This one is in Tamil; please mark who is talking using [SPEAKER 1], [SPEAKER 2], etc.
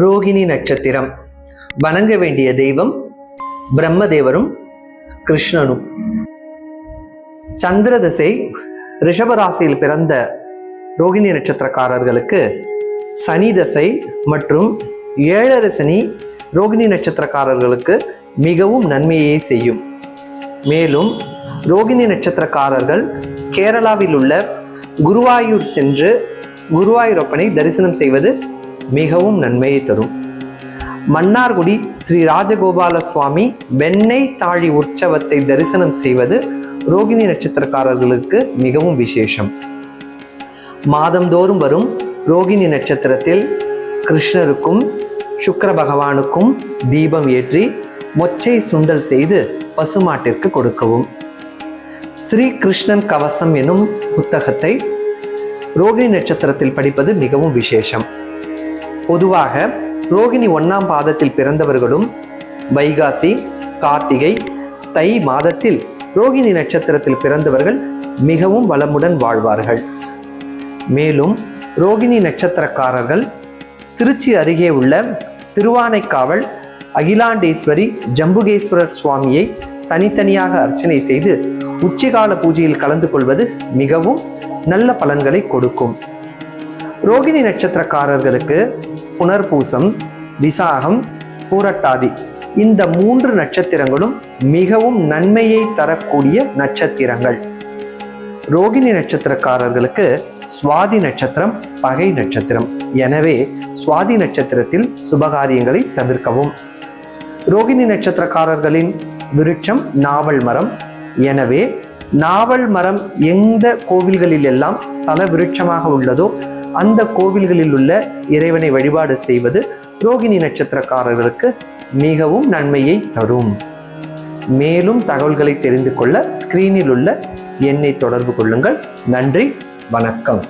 [SPEAKER 1] ரோகிணி நட்சத்திரம். வணங்க வேண்டிய தெய்வம் பிரம்மதேவரும் கிருஷ்ணனும். சந்திரதசை ரிஷபராசியில் பிறந்த ரோகிணி நட்சத்திரக்காரர்களுக்கு சனி தசை மற்றும் ஏழரை சனி ரோகிணி நட்சத்திரக்காரர்களுக்கு மிகவும் நன்மையை செய்யும். மேலும் ரோகிணி நட்சத்திரக்காரர்கள் கேரளாவில் உள்ள குருவாயூர் சென்று குருவாயூரப்பனை தரிசனம் செய்வது மிகவும் நன்மையை தரும். மன்னார்குடி ஸ்ரீ ராஜகோபால சுவாமி வெண்ணெய் தாழி உற்சவத்தை தரிசனம் செய்வது ரோகிணி நட்சத்திரக்காரர்களுக்கு மிகவும் விசேஷம். மாதந்தோறும் வரும் ரோகிணி நட்சத்திரத்தில் கிருஷ்ணருக்கும் சுக்கர பகவானுக்கும் தீபம் ஏற்றி மொச்சை சுண்டல் செய்து பசுமாட்டிற்கு கொடுக்கவும். ஸ்ரீ கிருஷ்ணன் கவசம் எனும் புத்தகத்தை ரோகிணி நட்சத்திரத்தில் படிப்பது மிகவும் விசேஷம். பொதுவாக ரோகிணி ஒன்னாம் பாதத்தில் பிறந்தவர்களும் வைகாசி கார்த்திகை தை மாதத்தில் ரோகிணி நட்சத்திரத்தில் பிறந்தவர்கள் மிகவும் வளமுடன் வாழ்வார்கள். மேலும் ரோகிணி நட்சத்திரக்காரர்கள் திருச்சி அருகே உள்ள திருவானைக்காவல் அகிலாண்டேஸ்வரி ஜம்புகேஸ்வரர் சுவாமியை தனித்தனியாக அர்ச்சனை செய்து உச்சிகால பூஜையில் கலந்து கொள்வது மிகவும் நல்ல பலன்களை கொடுக்கும். ரோகிணி நட்சத்திரக்காரர்களுக்கு புனர்பூசம் விசாகம் பூரட்டாதி. இந்த மூன்று நட்சத்திரங்களும் மிகவும் நன்மையை தரக்கூடிய நட்சத்திரங்கள். ரோகிணி நட்சத்திரக்காரர்களுக்கு சுவாதி நட்சத்திரம் பகை நட்சத்திரம். எனவே சுவாதி நட்சத்திரத்தில் சுபகாரியங்களை தவிர்க்கவும். ரோகிணி நட்சத்திரக்காரர்களின் விருட்சம் நாவல் மரம். எனவே நாவல் மரம் எந்த கோவில்களில் எல்லாம் ஸ்தல விருட்சமாக உள்ளதோ அந்த கோவில்களில் உள்ள இறைவனை வழிபாடு செய்வது ரோகிணி நட்சத்திரக்காரர்களுக்கு மிகவும் நன்மையை தரும். மேலும் தகவல்களை தெரிந்து கொள்ள ஸ்கிரீனில் உள்ள எண்ணை தொடர்பு கொள்ளுங்கள். நன்றி வணக்கம்.